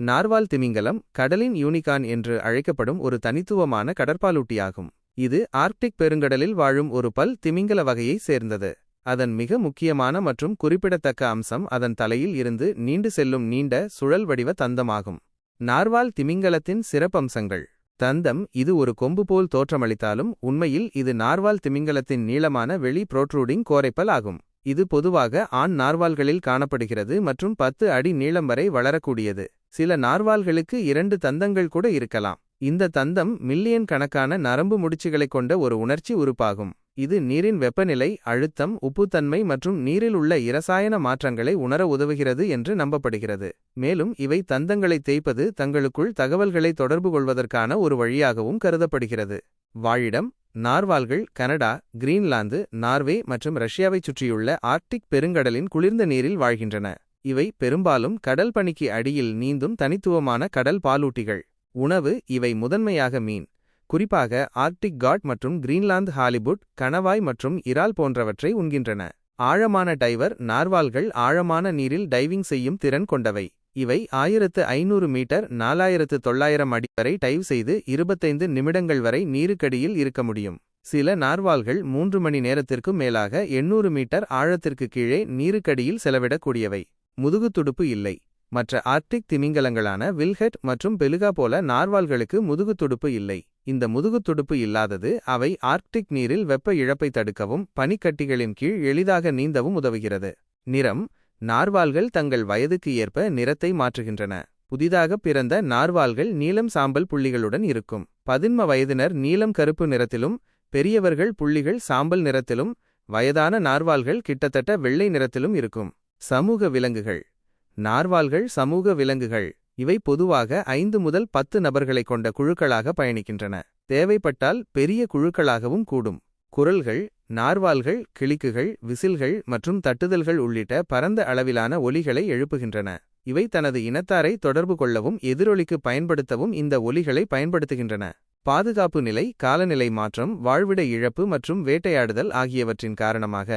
நார்வால் திமிங்கலம் கடலின் யூனிகான் என்று அழைக்கப்படும் ஒரு தனித்துவமான கடற்பாலூட்டியாகும். இது ஆர்க்டிக் பெருங்கடலில் வாழும் ஒரு பல் திமிங்கல வகையைச் சேர்ந்தது. அதன் மிக முக்கியமான மற்றும் குறிப்பிடத்தக்க அம்சம் அதன் தலையில் இருந்து நீண்டு செல்லும் நீண்ட சுழல் வடிவ தந்தமாகும். நார்வால் திமிங்கலத்தின் சிறப்பம்சங்கள். தந்தம் இது ஒரு கொம்பு போல் தோற்றமளித்தாலும் உண்மையில் இது நார்வால் திமிங்கலத்தின் நீளமான வெளி புரோட்ரூடிங் கோரைப்பல் ஆகும். இது பொதுவாக ஆண் நார்வால்களில் காணப்படுகிறது மற்றும் பத்து அடி நீளம் வரை வளரக்கூடியது. சில நார்வால்களுக்கு இரண்டு தந்தங்கள் கூட இருக்கலாம். இந்த தந்தம் மில்லியன் கணக்கான நரம்பு முடிச்சுகளைக் கொண்ட ஒரு உணர்ச்சி உறுப்பாகும். இது நீரின் வெப்பநிலை அழுத்தம் உப்புத்தன்மை மற்றும் நீரில் உள்ள இரசாயன மாற்றங்களை உணர உதவுகிறது என்று நம்பப்படுகிறது. மேலும் இவை தந்தங்களை தேய்ப்பது தங்களுக்குள் தகவல்களை தொடர்பு கொள்வதற்கான ஒரு வழியாகவும் கருதப்படுகிறது. வாழிடம் நார்வால்கள் கனடா கிரீன்லாந்து நார்வே மற்றும் ரஷ்யாவைச் சுற்றியுள்ள ஆர்க்டிக் பெருங்கடலின் குளிர்ந்த நீரில் வாழ்கின்றன. இவை பெரும்பாலும் கடல் பனிக்கு அடியில் நீந்தும் தனித்துவமான கடல் பாலூட்டிகள். உணவு இவை முதன்மையாக மீன். குறிப்பாக ஆர்க்டிக் காட் மற்றும் கிரீன்லாந்து ஹாலிவுட் கணவாய் மற்றும் இறால் போன்றவற்றை உண்கின்றன. ஆழமான டைவர் நார்வால்கள் ஆழமான நீரில் டைவிங் செய்யும் திறன் கொண்டவை. இவை ஆயிரத்து ஐநூறு மீட்டர் நாலாயிரத்து தொள்ளாயிரம் அடி வரை டைவ் செய்து இருபத்தைந்து நிமிடங்கள் வரை நீருக்கடியில் இருக்க முடியும். சில நார்வால்கள் மூன்று மணி நேரத்திற்கும் மேலாக எண்ணூறு மீட்டர் ஆழத்திற்கு கீழே நீருக்கடியில் செலவிடக்கூடியவை. முதுகுத்துடுப்பு இல்லை. மற்ற ஆர்க்டிக் திமிங்கலங்களான வில்ஹெட் மற்றும் பெலுகா போல நார்வால்களுக்கு முதுகுத்துடுப்பு இல்லை. இந்த முதுகுத்துடுப்பு இல்லாதது அவை ஆர்க்டிக் நீரில் வெப்ப இழப்பை தடுக்கவும் பனிக்கட்டிகளின் கீழ் எளிதாக நீந்தவும் உதவுகிறது. நிறம் நார்வால்கள் தங்கள் வயதுக்கு ஏற்ப நிறத்தை மாற்றுகின்றன. புதிதாக பிறந்த நார்வால்கள் நீலம் சாம்பல் புள்ளிகளுடன் இருக்கும். பதின்ம வயதினர் நீலம் கருப்பு நிறத்திலும் பெரியவர்கள் புள்ளிகள் சாம்பல் நிறத்திலும் வயதான நார்வால்கள் கிட்டத்தட்ட வெள்ளை நிறத்திலும் இருக்கும். சமூக விலங்குகள். நார்வால்கள் சமூக விலங்குகள். இவை பொதுவாக ஐந்து முதல் பத்து நபர்களைக் கொண்ட குழுக்களாக பயணிக்கின்றன. தேவைப்பட்டால் பெரிய குழுக்களாகவும் கூடும். குரல்கள் நார்வால்கள் கிளிக்குகள் விசில்கள் மற்றும் தட்டுதல்கள் உள்ளிட்ட பரந்த அளவிலான ஒலிகளை எழுப்புகின்றன. இவை தனது இனத்தாரை தொடர்பு கொள்ளவும் எதிரொலிக்கு பயன்படுத்தவும் இந்த ஒலிகளை பயன்படுத்துகின்றன. பாதுகாப்பு நிலை காலநிலை மாற்றம் வாழ்விட இழப்பு மற்றும் வேட்டையாடுதல் ஆகியவற்றின் காரணமாக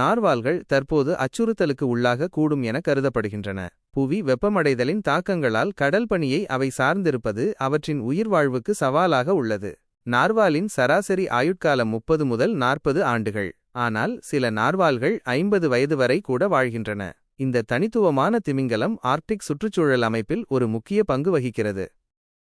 நார்வால்கள் தற்போது அச்சுறுத்தலுக்கு உள்ளாக கூடும் என கருதப்படுகின்றன. புவி வெப்பமடைதலின் தாக்கங்களால் கடல் பணியை அவை சார்ந்திருப்பது அவற்றின் உயிர்வாழ்வுக்கு சவாலாக உள்ளது. நார்வாலின் சராசரி ஆயுட்காலம் முப்பது முதல் நாற்பது ஆண்டுகள். ஆனால் சில நார்வால்கள் ஐம்பது வயது வரை கூட வாழ்கின்றன. இந்த தனித்துவமான திமிங்கலம் ஆர்க்டிக் சுற்றுச்சூழல் அமைப்பில் ஒரு முக்கிய பங்கு வகிக்கிறது.